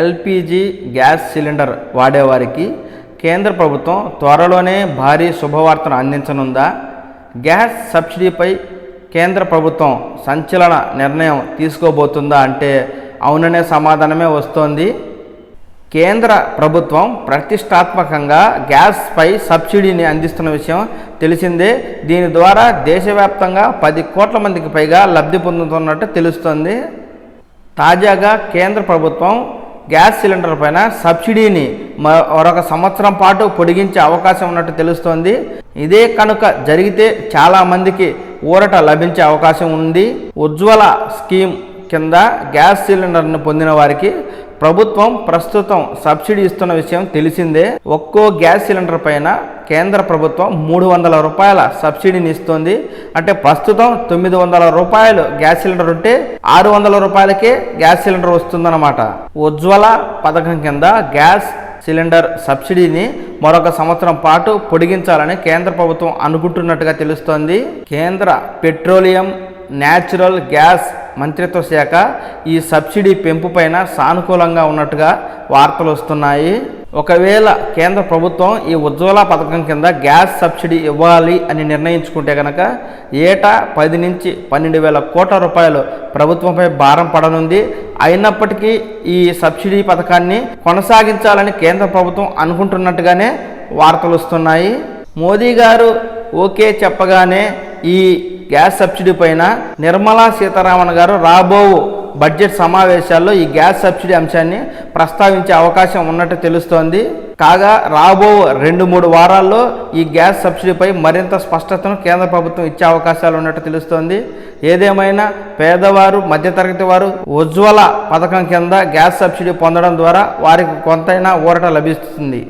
LPG gas cylinder వాడేవారికి కేంద్ర ప్రభుత్వం త్వరలోనే భారీ శుభవార్తను అందించనుందా? గ్యాస్ సబ్సిడీపై కేంద్ర ప్రభుత్వం సంచలన నిర్ణయం తీసుకోబోతుందా అంటే అవుననే సమాధానమే వస్తోంది. కేంద్ర ప్రభుత్వం ప్రతిష్టాత్మకంగా గ్యాస్పై సబ్సిడీని అందిస్తున్న విషయం తెలిసిందే. దీని ద్వారా దేశవ్యాప్తంగా పది కోట్ల మందికి పైగా లబ్ధి పొందుతున్నట్టు తెలుస్తోంది. తాజాగా కేంద్ర ప్రభుత్వం గ్యాస్ సిలిండర్ పైన సబ్సిడీని మరొక సంవత్సరం పాటు పొడిగించే అవకాశం ఉన్నట్టు తెలుస్తోంది. ఇదే కనుక జరిగితే చాలా మందికి ఊరట లభించే అవకాశం ఉంది. ఉజ్వల స్కీమ్ కింద గ్యాస్ సిలిండర్ను పొందిన వారికి ప్రభుత్వం ప్రస్తుతం సబ్సిడీ ఇస్తున్న విషయం తెలిసిందే. ఒక్కో గ్యాస్ సిలిండర్ పైన కేంద్ర ప్రభుత్వం మూడు వందల రూపాయల సబ్సిడీని ఇస్తుంది. అంటే ప్రస్తుతం తొమ్మిది వందల రూపాయలు గ్యాస్ సిలిండర్ ఉంటే ఆరు వందల రూపాయలకే గ్యాస్ సిలిండర్ వస్తుందన్నమాట. ఉజ్వల పథకం కింద గ్యాస్ సిలిండర్ సబ్సిడీని మరొక సంవత్సరం పాటు పొడిగించాలని కేంద్ర ప్రభుత్వం అనుకుంటున్నట్టుగా తెలుస్తోంది. కేంద్ర పెట్రోలియం న్యాచురల్ గ్యాస్ మంత్రిత్వ శాఖ ఈ సబ్సిడీ పెంపు పైన సానుకూలంగా ఉన్నట్టుగా వార్తలు వస్తున్నాయి. ఒకవేళ కేంద్ర ప్రభుత్వం ఈ ఉజ్వల పథకం కింద గ్యాస్ సబ్సిడీ ఇవ్వాలి అని నిర్ణయించుకుంటే కనుక ఏటా పది నుంచి పన్నెండు వేల కోట్ల రూపాయలు ప్రభుత్వంపై భారం పడనుంది. అయినప్పటికీ ఈ సబ్సిడీ పథకాన్ని కొనసాగించాలని కేంద్ర ప్రభుత్వం అనుకుంటున్నట్టుగానే వార్తలు వస్తున్నాయి. మోదీ గారు ఓకే చెప్పగానే ఈ గ్యాస్ సబ్సిడీ పైన నిర్మలా సీతారామన్ గారు రాబో బడ్జెట్ సమావేశాల్లో ఈ గ్యాస్ సబ్సిడీ అంశాన్ని ప్రస్తావించే అవకాశం ఉన్నట్టు తెలుస్తోంది. కాగా రాబో రెండు మూడు వారాల్లో ఈ గ్యాస్ సబ్సిడీపై మరింత స్పష్టతను కేంద్ర ప్రభుత్వం ఇచ్చే అవకాశాలు ఉన్నట్టు తెలుస్తోంది. ఏదేమైనా పేదవారు మధ్యతరగతి వారు ఉజ్వల పథకం కింద గ్యాస్ సబ్సిడీ పొందడం ద్వారా వారికి కొంతైనా ఊరట లభిస్తుంది.